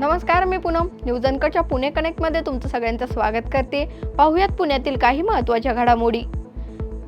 नमस्कार मी पूनम. न्यूज अंकच्या पुणे कनेक्टमध्ये तुमचं सगळ्यांचं स्वागत करते. पाहुयात पुण्यातील काही महत्त्वाच्या घडामोडी.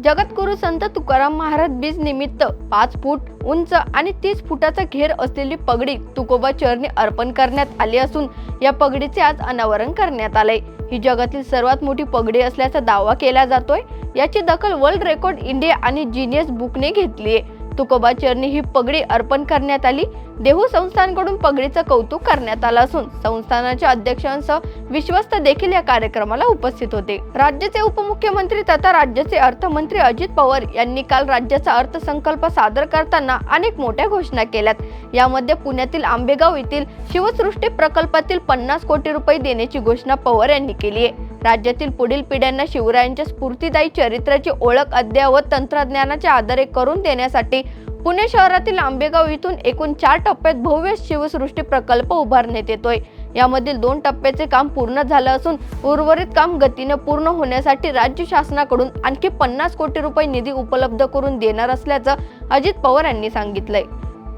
जगद्गुरू संत तुकाराम महाराज बीज निमित्त पाच फूट उंच आणि तीस फुटाचा घेर असलेली पगडी तुकोबा चरणी अर्पण करण्यात आली असून या पगडीचे आज अनावरण करण्यात आले ही जगातील सर्वात मोठी पगडी असल्याचा दावा केला जातोय. याची दखल वर्ल्ड रेकॉर्ड इंडिया आणि जिनियस बुकने घेतली आहे तुकोबा चरणी ही पगडी अर्पण करण्यात आली. देहू संस्थानकडून पगडीचं कौतुक करण्यात आलं असून संस्थानाच्या अध्यक्षांसह विश्वस्त देखील या कार्यक्रमाला उपस्थित होते. राज्याचे उपमुख्यमंत्री तथा राज्याचे अर्थमंत्री अजित पवार यांनी काल राज्याचा अर्थसंकल्प सादर करताना अनेक मोठ्या घोषणा केल्यात. यामध्ये पुण्यातील आंबेगाव येथील शिवसृष्टी प्रकल्पातील पन्नास कोटी रुपये देण्याची घोषणा पवार यांनी केली आहे. राज्यातील पुढील पिढ्यांना शिवरायांच्या स्फूर्तीदायी चरित्राची ओळख अद्ययावत तंत्रज्ञानाच्या आधारे करून देण्यासाठी पुणे शहरातील आंबेगाव इथून एकूण चार टप्प्यात भव्य शिवसृष्टी प्रकल्प उभारण्यात येतोय. यामधील दोन टप्प्याचे काम पूर्ण झालं असून उर्वरित काम गतीने पूर्ण होण्यासाठी राज्य शासनाकडून आणखी पन्नास कोटी रुपये निधी उपलब्ध करून देणार असल्याचं अजित पवार यांनी सांगितलंय.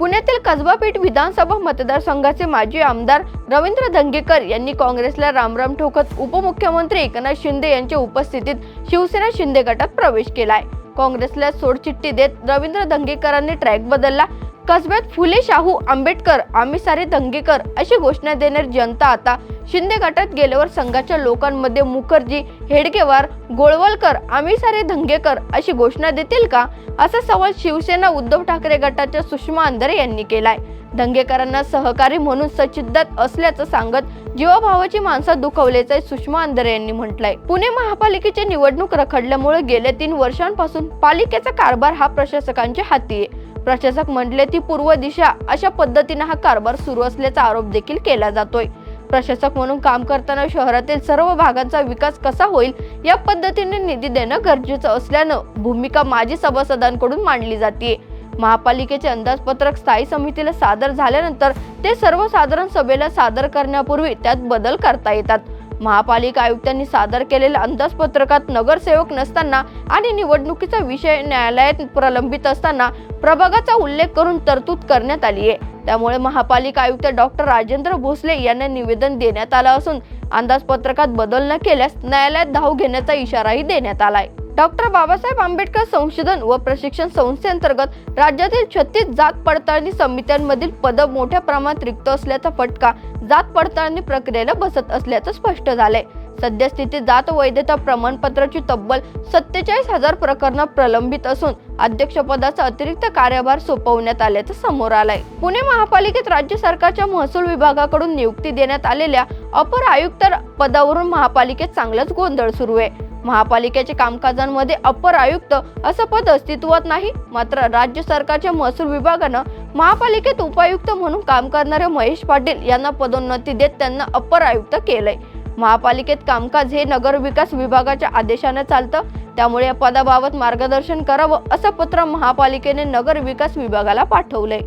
पुण्यातील कसबापेठ विधानसभा मतदारसंघाचे माजी आमदार रवींद्र धंगेकर यांनी काँग्रेसला रामराम ठोकत उपमुख्यमंत्री एकनाथ शिंदे यांच्या उपस्थितीत शिवसेना शिंदे गटात प्रवेश केलाय. काँग्रेसला सोडचिठ्ठी देत रवींद्र धंगेकरांनी ट्रॅक बदलला. कसब्यात फुले शाहू आंबेडकर आम्ही सारे धंगेकर अशी घोषणा देणारी जनता आता शिंदे गटात गेल्यावर संघाच्या लोकांमध्ये मुखर्जी हेडगेवार गोळवलकर आम्ही सारे धंगेकर अशी घोषणा देतील का? असा सवाल शिवसेना उद्धव ठाकरे गटाच्या सुषमा अंधारे यांनी केलाय. धंगेकरांना सहकारी म्हणून सचिद्धात असल्याचं सांगत जीवाभावाची माणसं दुखवल्याचं सुषमा अंधारे यांनी म्हटलंय. पुणे महापालिकेची निवडणूक रखडल्यामुळे गेल्या तीन वर्षांपासून पालिकेचा कारभार हा प्रशासकांच्या हाती आहे. प्रशासक म्हटले ती पूर्व दिशा अशा पद्धतीने हा कारभार सुरू असल्याचा आरोप देखील केला जातोय. प्रशासक म्हणून काम करताना शहरातील सर्व भागांचा विकास कसा होईल या पद्धतीने निधी देणं गरजेचं असल्यानं भूमिका माजी सभासदांकडून मांडली जाते महापालिकेचे अंदाजपत्रक स्थायी समितीला सादर झाल्यानंतर ते सर्वसाधारण सभेला सादर करण्यापूर्वी त्यात बदल करता येतात. महापालिका आयुक्तांनी सादर केलेल्या अंदाजपत्रकात नगरसेवक नसताना आणि निवडणुकीचा विषय न्यायालयात प्रलंबित असताना प्रभागाचा उल्लेख करून तरतूद करण्यात आली आहे. त्यामुळे महापालिका आयुक्त डॉक्टर राजेंद्र भोसले यांना निवेदन देण्यात आलं असून अंदाजपत्रकात बदल न केल्यास न्यायालयात धाव घेण्याचा इशाराही देण्यात आलाय. डॉक्टर बाबासाहेब आंबेडकर संशोधन व प्रशिक्षण संस्थेअंतर्गत राज्यातील छत्तीस जात पडताळणी समित्यांमधील पद मोठ्या प्रमाणात रिक्त असल्याचा फटका जात पडताळणी प्रक्रियेला बसत असल्याचं स्पष्ट झालंय. सद्यस्थितीत जात वैधता प्रमाणपत्राची तब्बल सत्तेचाळीस हजार प्रकरणं प्रलंबित असून अध्यक्षपदाचा अतिरिक्त कार्यभार सोपवण्यात आल्याचं समोर आलंय. पुणे महापालिकेत राज्य सरकारच्या महसूल विभागाकडून नियुक्ती देण्यात आलेल्या अपर आयुक्त पदावरून महापालिकेत चांगलाच गोंधळ सुरू आहे. महापालिकेच्या कामकाजांमध्ये अपर आयुक्त असं पद अस्तित्वात नाही मात्र राज्य सरकारच्या महसूल विभागानं महापालिकेत उपायुक्त म्हणून काम करणारे महेश पाटील यांना पदोन्नती देत त्यांना अपर आयुक्त केलंय. महापालिकेत कामकाज हे नगर विकास विभागाच्या आदेशाने चालतं. त्यामुळे या पदाबाबत मार्गदर्शन करावं असं पत्र महापालिकेने नगर विकास विभागाला पाठवलंय.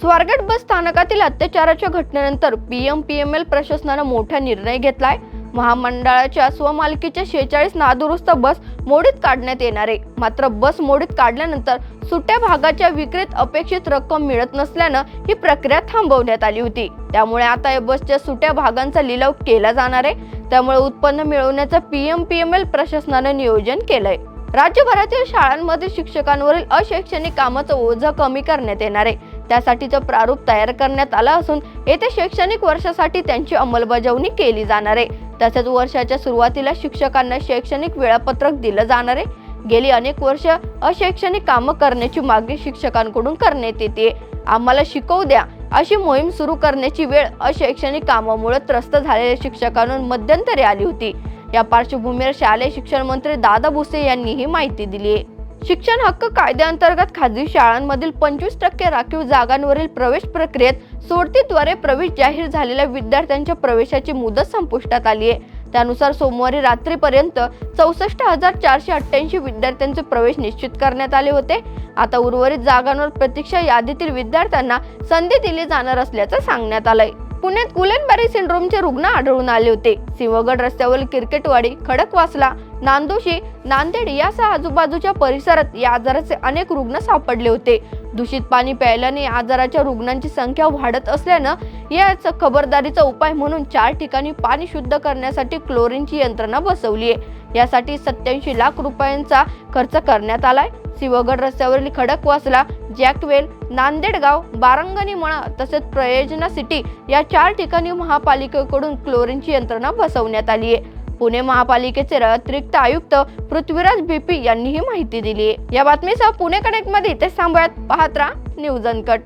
स्वारगेट बस स्थानकातील अत्याचाराच्या घटनेनंतर पीएम पीएमएल प्रशासनानं मोठा निर्णय घेतलाय. महामंडळाच्या स्वमालकीच्या शेहेचाळीस नादुरुस्त बस मोडीत काढण्यात येणार आहे. मात्र बस मोडीत काढल्यानंतर सुट्या भागाच्या विक्रीत अपेक्षित रक्कम मिळत नसल्यानं ही प्रक्रिया थांबवण्यात आली होती. त्यामुळे आता या बसच्या सुट्या भागांचा लिलाव केला जाणार आहे. त्यामुळे उत्पन्न मिळवण्याचं पीएम पीएमएल प्रशासनानं नियोजन केलंय. राज्यभरातील शाळांमध्ये शिक्षकांवरील अशैक्षणिक कामाचं ओझं कमी करण्यात येणार आहे. त्यासाठीचं प्रारूप तयार करण्यात आलं असून येत्या शैक्षणिक वर्षासाठी त्यांची अंमलबजावणी केली जाणार आहे. तसेच वर्षाच्या सुरुवातीला शिक्षकांना शैक्षणिक वेळापत्रक दिलं जाणार आहे. गेली अनेक वर्ष अशैक्षणिक कामं करण्याची मागणी शिक्षकांकडून करण्यात येते. आम्हाला शिकवू द्या अशी मोहीम सुरू करण्याची वेळ अशैक्षणिक कामामुळे त्रस्त झालेल्या शिक्षकांवर मध्यंतरी आली होती. या पार्श्वभूमीवर शालेय शिक्षण मंत्री दादा भुसे यांनी ही माहिती दिली. आहे शिक्षण हक्क कायद्याअंतर्गत खाजगी शाळांमधील पंचवीस टक्के राखीव जागांवरील प्रवेश प्रक्रियेत सोडतीद्वारे प्रवेश जाहीर झालेल्या विद्यार्थ्यांच्या प्रवेशाची मुदत संपुष्टात आली आहे त्यानुसार सोमवारी रात्रीपर्यंत चौसष्ट हजार चारशे अठ्ठ्याऐंशी विद्यार्थ्यांचे प्रवेश निश्चित करण्यात आले होते. आता उर्वरित जागांवर प्रतीक्षा यादीतील विद्यार्थ्यांना संधी दिली जाणार असल्याचं सांगण्यात आलंय. पुण्यात कुलेनबारी सिंड्रोमचे रुग्ण आढळून आले होते. सिंहगड रस्त्यावरील क्रिकेटवाडी खडकवासला नांदोशी नांदेड यासह आजूबाजूच्या परिसरात या आजाराचे अनेक रुग्ण सापडले होते. दूषित पाणी प्यायल्याने आजाराच्या रुग्णांची संख्या वाढत असल्यानं याच खबरदारीचा उपाय म्हणून चार ठिकाणी पाणी शुद्ध करण्यासाठी क्लोरीनची यंत्रणा बसवली आहे. यासाठी सत्याऐंशी लाख रुपयांचा खर्च करण्यात आलाय. सिंहगड रस्त्यावरील खडकवासला जॅकवेल नांदेडगाव बारंगणी मळा तसेच प्रयोजना सिटी या चार ठिकाणी महापालिकेकडून क्लोरीनची यंत्रणा बसवण्यात आली आहे. पुणे महापालिकेचे अतिरिक्त आयुक्त पृथ्वीराज बीपी यांनी ही माहिती दिली आहे. या बातमीसह पुणे कनेक्टमध्ये ते सांभाळत पाहत राहा न्यूज अनकट